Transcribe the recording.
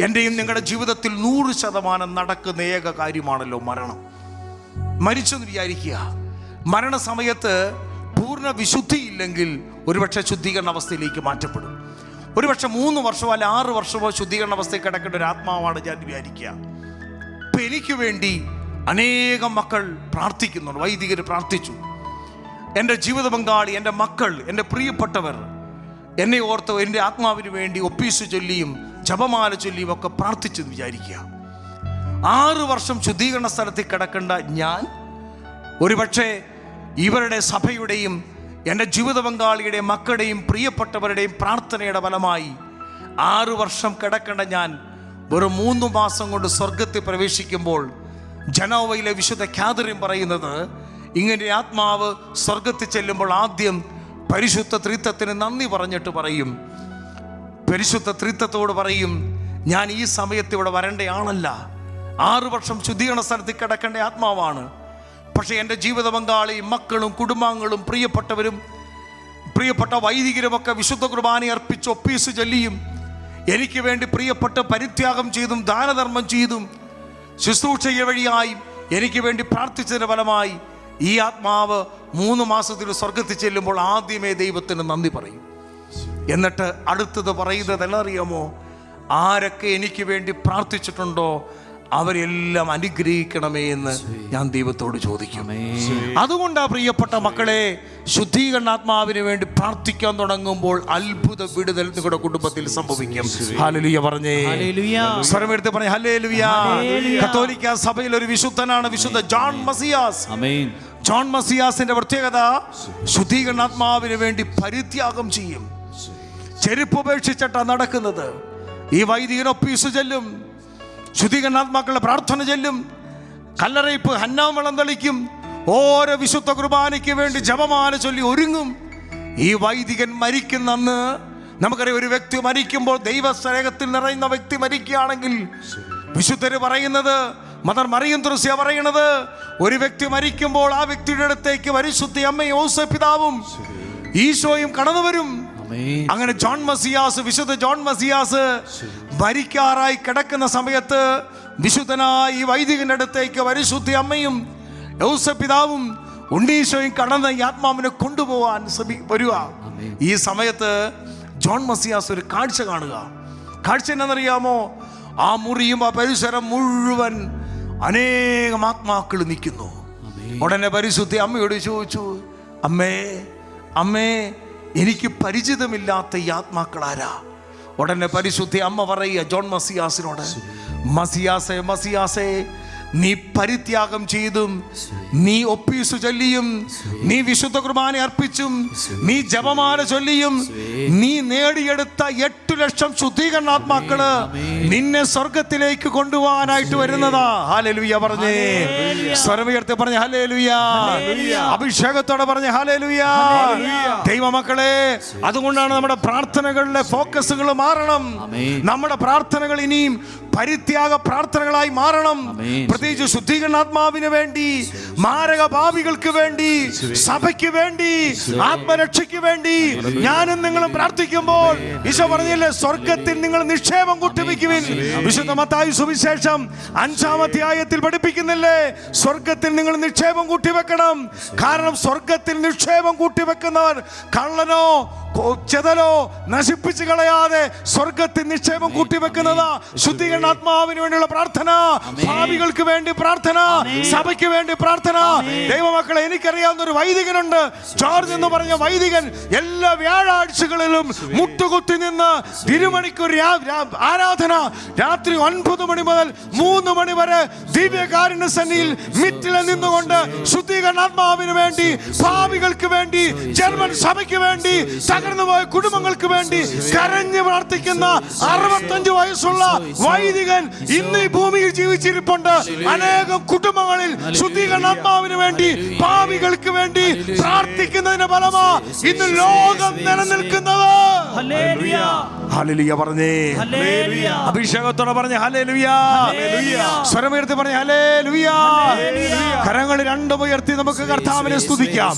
എന്റെയും നിങ്ങളുടെ ജീവിതത്തിൽ നൂറ് ശതമാനം നടക്കുന്ന ഏക കാര്യമാണല്ലോ മരണം. മരിച്ചെന്ന് വിചാരിക്കുക. മരണസമയത്ത് പൂർണ വിശുദ്ധിയില്ലെങ്കിൽ ഒരുപക്ഷെ ശുദ്ധീകരണ അവസ്ഥയിലേക്ക് മാറ്റപ്പെടും. ഒരുപക്ഷെ മൂന്ന് വർഷമോ അല്ല ആറ് വർഷമോ ശുദ്ധീകരണ അവസ്ഥയിൽ കിടക്കേണ്ട ഒരു ആത്മാവാണ് ഞാൻ വിചാരിക്കുക. ഇപ്പം എനിക്ക് വേണ്ടി അനേകം മക്കൾ പ്രാർത്ഥിക്കുന്നുണ്ട്. വൈദികർ പ്രാർത്ഥിച്ചു. എന്റെ ജീവിത പങ്കാളി എന്റെ മക്കൾ എന്റെ പ്രിയപ്പെട്ടവർ എന്നെ ഓർത്ത് എന്റെ ആത്മാവിന് വേണ്ടി ഒപ്പീസ് ചൊല്ലിയും ജപമാല ചൊല്ലിയും ഒക്കെ പ്രാർത്ഥിച്ചെന്ന് വിചാരിക്കുക. ആറ് വർഷം ശുദ്ധീകരണ സ്ഥലത്തിൽ കിടക്കേണ്ട ഞാൻ ഒരുപക്ഷെ ഇവരുടെ സഭയുടെയും എന്റെ ജീവിത പങ്കാളിയുടെയും മക്കളുടെയും പ്രിയപ്പെട്ടവരുടെയും പ്രാർത്ഥനയുടെ ഫലമായി ആറ് വർഷം കിടക്കേണ്ട ഞാൻ വെറും മൂന്ന് മാസം കൊണ്ട് സ്വർഗത്തിൽ പ്രവേശിക്കുമ്പോൾ ജനോവയിലെ വിശുദ്ധ ഖ്യാതിരും പറയുന്നത് ഇങ്ങനെ ആത്മാവ് സ്വർഗത്തിൽ ചെല്ലുമ്പോൾ ആദ്യം പരിശുദ്ധ ത്രിത്വത്തിന് നന്ദി പറഞ്ഞിട്ട് പറയും. പരിശുദ്ധ ത്രിത്വത്തോട് പറയും ഞാൻ ഈ സമയത്ത് ഇവിടെ വരേണ്ടയാണല്ല ആറു വർഷം ശുദ്ധീകരണ സ്ഥലത്തിൽ കിടക്കേണ്ട ആത്മാവാണ്. പക്ഷേ എന്റെ ജീവിത പങ്കാളി മക്കളും കുടുംബാംഗങ്ങളും പ്രിയപ്പെട്ടവരും പ്രിയപ്പെട്ട വൈദികരുമൊക്കെ വിശുദ്ധ കുർബാന അർപ്പിച്ച് ഒപ്പീസ് ചൊല്ലിയും എനിക്ക് വേണ്ടി പ്രിയപ്പെട്ട പരിത്യാഗം ചെയ്തും ദാനധർമ്മം ചെയ്തും ശുശ്രൂഷ വഴിയായി എനിക്ക് വേണ്ടി പ്രാർത്ഥിച്ചതിന് ഫലമായി ഈ ആത്മാവ് മൂന്ന് മാസത്തിൽ സ്വർഗത്തിൽ ചെല്ലുമ്പോൾ ആദ്യമേ ദൈവത്തിന് നന്ദി പറയും. എന്നിട്ട് അടുത്തത് പറയുന്നത് എന്നറിയാമോ ആരൊക്കെ എനിക്ക് വേണ്ടി പ്രാർത്ഥിച്ചിട്ടുണ്ടോ? അവരെല്ലാം അനുഗ്രഹിക്കണമേ എന്ന് ഞാൻ ദൈവത്തോട് ചോദിക്കും. അതുകൊണ്ടാ പ്രിയപ്പെട്ട മക്കളെ ശുദ്ധീകരണാത്മാവിന് വേണ്ടി പ്രാർത്ഥിക്കാൻ തുടങ്ങുമ്പോൾ അത്ഭുത വിടുതൽ നിങ്ങളുടെ കുടുംബത്തിൽ സംഭവിക്കും. ഹലലിയ പറഞ്ഞേ. സ്വരമെടുത്ത് പറഞ്ഞേ ഹല്ലേലുയ. കത്തോലിക്ക സഭയിൽ ഒരു വിശുദ്ധനാണ് വിശുദ്ധ ജോൺ മസിയാസ്. ജോൺ മസിയാസിന്റെ പ്രത്യേകത ശുദ്ധീകരണാത്മാവിന് വേണ്ടി പരിത്യാഗം ചെയ്യും. ചെരുപ്പ് ഉപേക്ഷിച്ചിട്ടാണ് നടക്കുന്നത്. ഈ വൈദികൻ ഒപ്പീസ് ചെല്ലും. ശുദ്ധീകരണാത്മാക്കളുടെ പ്രാർത്ഥന ചെല്ലും. കല്ലറയിപ്പ് ഹന്നാമളം തളിക്കും. ഓരോ വിശുദ്ധ കുർബാനയ്ക്ക് വേണ്ടി ജപമാല ചൊല്ലി ഒരുങ്ങും. ഈ വൈദികൻ മരിക്കുന്ന അന്ന് നമുക്കറിയാം. ഒരു വ്യക്തി മരിക്കുമ്പോൾ ദൈവസ്നേഹത്തിൽ നിറയുന്ന വ്യക്തി മരിക്കുകയാണെങ്കിൽ വിശുദ്ധര് പറയുന്നത് മദർ മറിയം തുറസിയ പറയുന്നത് ഒരു വ്യക്തി മരിക്കുമ്പോൾ ആ വ്യക്തിയുടെ അടുത്തേക്ക് പരിശുദ്ധ അമ്മയും ഓസ പിതാവും ഈശോയും കടന്നു വരും. അങ്ങനെ ജോൺ മസിയാസ് വിശുദ്ധ ജോൺ മസിയാസ് ഭരിക്കാറായി കിടക്കുന്ന സമയത്ത് വിശുദ്ധനായി ഈ വൈദികന്റെ അടുത്തേക്ക് പരിശുദ്ധ അമ്മയും യൗസ പിതാവും ഉണ്ണീശോയും കടന്ന് ഈ ആത്മാവിനെ കൊണ്ടുപോകാൻ ശ്രമി വരിക. ഈ സമയത്ത് ജോൺ മസിയാസ് ഒരു കാഴ്ച കാണുക. കാഴ്ച എന്നറിയാമോ ആ മുറിയും ആ പരിസരം മുഴുവൻ അനേകം ആത്മാക്കൾ നിൽക്കുന്നു. ഉടനെ പരിശുദ്ധി അമ്മയോട് ചോദിച്ചു അമ്മേ അമ്മേ എനിക്ക് പരിചിതമില്ലാത്ത ഈ ആത്മാക്കളാരാ? ഉടനെ പരിശുദ്ധി അമ്മ പറയുക ജോൺ മസിയാസിനോട് മസിയാസെ മസിയാസെ നീ പരിത്യാഗം ചെയ്തും നീ ഒപ്പീസ് ചൊല്ലിയും നീ വിശുദ്ധ കുർബാന അർപ്പിച്ചും നീ ജപമാല ചൊല്ലിയും നീ നേടിയെടുത്ത എട്ടു ലക്ഷം ശുദ്ധീകരണാത്മാക്കൾ നിന്നെ സ്വർഗത്തിലേക്ക് കൊണ്ടുപോകാനായിട്ട് വരുന്നതാ. ഹാലലുയ പറഞ്ഞേ. സ്വരമുയർത്തി പറഞ്ഞ ഹലേലുയ അഭിഷേകത്തോടെ പറഞ്ഞ ഹലേലുയ ദൈവമക്കളെ അതുകൊണ്ടാണ് നമ്മുടെ പ്രാർത്ഥനകളിലെ ഫോക്കസുകൾ മാറണം. നമ്മുടെ പ്രാർത്ഥനകൾ ഇനിയും പരിത്യാഗ പ്രാർത്ഥനകളായി മാറണം. പ്രത്യേകിച്ച് ശുദ്ധീകരണാത്മാവിന് വേണ്ടി മാരക ഭാവികൾക്ക് വേണ്ടി സഭയ്ക്ക് വേണ്ടി ആത്മരക്ഷയ്ക്ക് വേണ്ടി ഞാനും നിങ്ങളും പ്രാർത്ഥിക്കുമ്പോൾ ഈശോ പറഞ്ഞില്ലേ? സ്വർഗത്തിൽ നിങ്ങൾ നിക്ഷേപം കൂട്ടിവെക്കുവിൻ വിശുദ്ധ മത്തായി സുവിശേഷം അഞ്ചാമത്തെ അധ്യായത്തിൽ പഠിപ്പിക്കുന്നില്ലേ? സ്വർഗത്തിൽ നിങ്ങൾ നിക്ഷേപം കൂട്ടിവെക്കണം. കാരണം സ്വർഗത്തിൽ നിക്ഷേപം കൂട്ടിവെക്കുന്നവർ കള്ളനോ ചെതലോ നശിപ്പിച്ചു കളയാതെ സ്വർഗത്തിൽ നിക്ഷേപം കൂട്ടിവെക്കുന്നതാ ശുദ്ധീകരണാത്മാവിന് വേണ്ടിയുള്ള പ്രാർത്ഥന. ഭാവികൾക്ക് വേണ്ടി പ്രാർത്ഥന. സഭയ്ക്ക് വേണ്ടി പ്രാർത്ഥന. ദൈവമക്കളെ എനിക്കറിയാവുന്ന ഒരു വൈദികനുണ്ട്. ജോർജ് എന്ന് പറഞ്ഞ വൈദികൻ എല്ലാ വ്യാഴാഴ്ചകളിലും മുട്ടുകുത്തി നിന്ന് തിരുമണിക്കൂർ ആരാധന രാത്രി ഒൻപത് മണി മുതൽ മൂന്ന് മണി വരെ ദിവ്യകാരുണ്യ സന്നിയിൽ മിറ്റിൽ നിന്നുകൊണ്ട് ശുദ്ധീകരണാത്മാവിന് വേണ്ടി ഭാവികൾക്ക് വേണ്ടി ജർമ്മൻ സഭയ്ക്ക് വേണ്ടി തകർന്നുപോയ കുടുംബങ്ങൾക്ക് വേണ്ടി കരഞ്ഞു പ്രാർത്ഥിക്കുന്ന അറുപത്തഞ്ച് വയസ്സുള്ള വൈദികൻ ഇന്ന് ഈ ഭൂമിയിൽ ജീവിച്ചിരിപ്പുണ്ട്. അനേകം കുടുംബങ്ങളിൽ ശുദ്ധീകരണാത്മാവിന് വേണ്ടി ഭാവികൾക്ക് വേണ്ടി പ്രാർത്ഥിക്കുന്നതിന് ഫലമാ ഇന്ന് ലോകം നിലനിൽക്കുന്നത്. ഹല്ലേലൂയ. പറഞ്ഞേ. അഭിഷേകത്തോടെ പറഞ്ഞ സ്വരമുയർത്തി പറഞ്ഞ കരങ്ങൾ രണ്ടും ഉയർത്തി നമുക്ക് കർത്താവിനെ സ്തുതിക്കാം.